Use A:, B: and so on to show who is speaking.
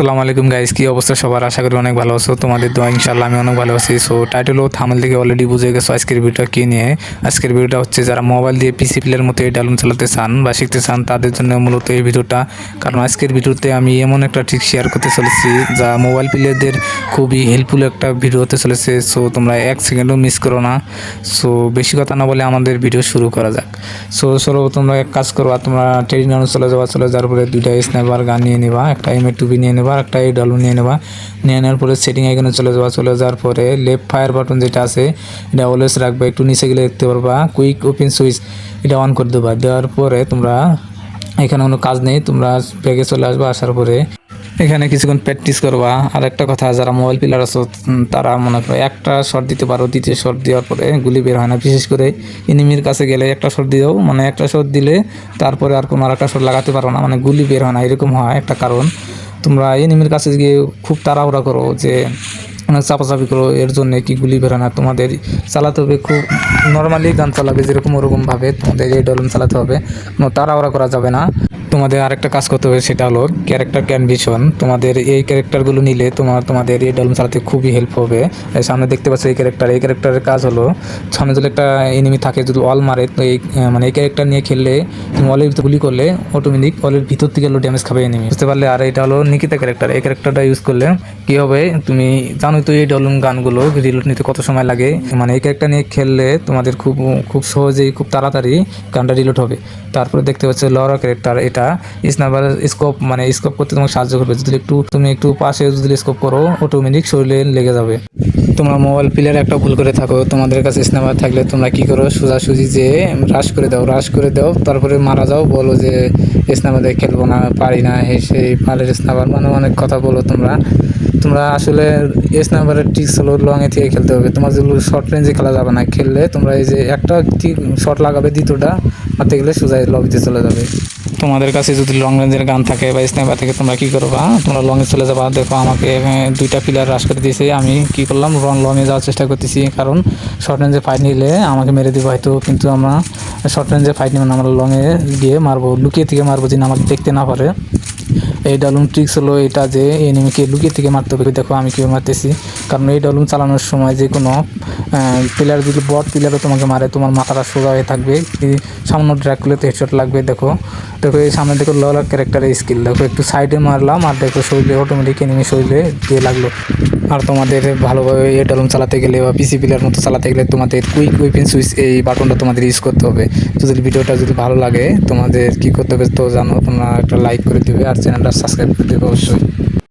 A: আসসালামু আলাইকুম গাইস কি অবস্থা সবার? আশা করি অনেক ভালো আছো। তোমাদের দোয়া ইনশাল্লাহ আমি অনেক ভালো আছি। সো টাইটেল ও থামেল থেকে অলরেডি বুঝে গেছো আজকের ভিডিওটা কি নিয়ে। আজকের ভিডিওটা হচ্ছে যারা মোবাইল দিয়ে পিসি প্লেয়ার মতো এই ডালুন চালাতে চান বা শিখতে চান, তাদের জন্য মূলত এই ভিডিওটা কারণ আজকের ভিডিওতে আমি এমন একটা ট্রিক শেয়ার করতে চলেছি, যা মোবাইল প্লেয়ারদের খুবই হেল্পফুল একটা ভিডিও হতে চলেছে। সো তোমরা এক সেকেন্ডও মিস করো না। সো বেশি কথা না বলে আমাদের ভিডিও শুরু করা যাক। সো সর্ব তোমরা এক কাজ করো তোমরা ট্রেনিং চলে যাওয়া চলে যাওয়ার পরে দুইটা স্ন্যাপার গান নিয়ে নেবা, একটা এম টুবি নিয়ে নেবা। একটা এই নিয়ে নেবা। নিয়ে নেওয়ার পরে সেটিং এখানে চলে যাওয়া চলে যাওয়ার পরে লেফট ফায়ার বাটন যেটা আছে, এটা অলওয়েজ রাখবে। একটু নিচে গেলে দেখতে পারবা। কুইক ওপেন সুইচ এটা অন করে দেবা। দেওয়ার পরে তোমরা এখানে কোনো কাজ নেই। তোমরা ব্যাগে চলে আসবে। আসার পরে এখানে কিছুক্ষণ প্র্যাকটিস করবা। আর একটা কথা, যারা মোবাইল প্লেয়ার আছো তারা মনে করো একটা শট দিতে পারো। দ্বিতীয় শট দেওয়ার পরে গুলি বের হয় না। বিশেষ করে এনিমির কাছে গেলে একটা শট দিও। মানে একটা শট দিলে তারপরে আর কোনো আর একটা শট লাগাতে পারো না। মানে গুলি বের হয় না। এরকম হয় একটা কারণ। তোমরা এনিমির কাছে গিয়ে খুব তাড়াহুড়া করো যে অনেক চাপাচাপি করো, এর জন্য কি গুলি বের না। তোমাদের চালাতে হবে খুব নর্মালি গান চালাবে যেরকম ওরকমভাবে তোমাদের এই ডলন চালাতে হবে। কোনো তাড়াহুড়া করা যাবে না। তোমাদের আরেকটা কাজ করতে হবে, সেটা হলো ক্যারেক্টার ক্যানভিশন তোমাদের এই ক্যারেক্টারগুলো নিলে তোমার, তোমাদের এই ডলম চালাতে খুবই হেল্প হবে। সামনে দেখতে পাচ্ছ এই ক্যারেক্টার এই ক্যারেক্টারের কাজ হলো সামনে যদি একটা এনিমি থাকে, যদি অল মারে, তো এই মানে এই ক্যারেক্টার নিয়ে খেললে, তুমি অলের ভিতরে গুলি করলে অটোমেটিক অলের ভিতর থেকে হলো ড্যামেজ খাবে এনিমি বুঝতে পারলে? আর এটা হলো নিকিতা ক্যারেক্টার এই ক্যারেক্টারটা ইউজ করলে কি হবে? তুমি জানোই তো এই ডলম গানগুলো রিলোড নিতে কত সময় লাগে। মানে এই ক্যারেক্টার নিয়ে খেললে তোমাদের খুব খুব সহজেই, খুব তাড়াতাড়ি গানটা রিলোড হবে। তারপরে দেখতে পাচ্ছ লরা ক্যারেক্টার এটা স্নাইপার স্কোপ মানে স্কোপ করতে তোমাকে সাহায্য করবে। যদি একটু, তুমি একটু পাশে যদি স্কোপ করো অটোমেটিক শরীরে লেগে যাবে। তোমরা মোবাইল প্লেয়ার একটা ভুল করে থাকো। তোমাদের কাছে স্নাইপার থাকলে তোমরা কি করো? সোজাসুজি যে রাশ করে দাও রাশ করে দাও। তারপরে মারা যাও, বলো যে স্নাইপার দিয়ে খেলব না, পারি না সেই পালের স্নাইপার মানে অনেক কথা বলো তোমরা। তোমরা আসলে এস নাম্বারের ট্রিক্স হলো লংয়ে থেকে খেলতে হবে। তোমার যেগুলো শর্ট রেঞ্জে খেলা যাবে না, খেললে তোমরা এই যে একটা শট লাগাবে দ্বিতীয়টা মারতে গেলে সোজাই লবিতে চলে যাবে। তোমাদের কাছে যদি লং রেঞ্জের গান থাকে বা স্নাইপার থাকে, তোমরা কি করবা? তোমরা লংয়ে চলে যাবা। দেখো, আমাকে দুইটা পিলার রাশ করে দিয়েছে। আমি কি করলাম? রং লংয়ে যাওয়ার চেষ্টা করতেছি। কারণ শর্ট রেঞ্জে ফাইট নিলে আমাকে মেরে দেবো হয়তো, কিন্তু আমরা শর্ট রেঞ্জে ফাইট নিবেন না। আমরা লংয়ে গিয়ে মারবো, লুকিয়ে থেকে মারবো, যিনি আমাকে দেখতে না পারে। এই ডালুম ট্রিক্স হলো এটা যে এনিমিকে লুকিয়ে থেকে মারতে হবে। দেখো আমি কীভাবে মারতেছি। কারণ এই ডালুম চালানোর সময় যে কোনো প্লেয়ার যদি বট প্লেয়ারও তোমাকে মারে, তোমার মাথাটা সোজা হয়ে থাকবে। এই সামান্য ড্র্যাগ করলে তো হেডশট লাগবে, দেখো। দেখো, এই সামনে দেখো ললার ক্যারেক্টারের স্কিল দেখো, একটু সাইডে মারলাম আর দেখো শরীরে অটোমেটিক এনিমি শরীরে দিয়ে লাগল। আর তোমাদের ভালোভাবে এই ডালুম চালাতে গেলে বা পিসি প্লেয়ার মতো চালাতে গেলে তোমাদের কুইক উইপেন সুইচ এই বাটনটা তোমাদের ইউজ করতে হবে। তো যদি ভিডিওটা যদি ভালো লাগে, তোমাদের কি করতে হবে তো জানো, তোমরা একটা লাইক করে দেবে আর চ্যানেলটা সাবস্ক্রাইব করে দেবে অবশ্যই।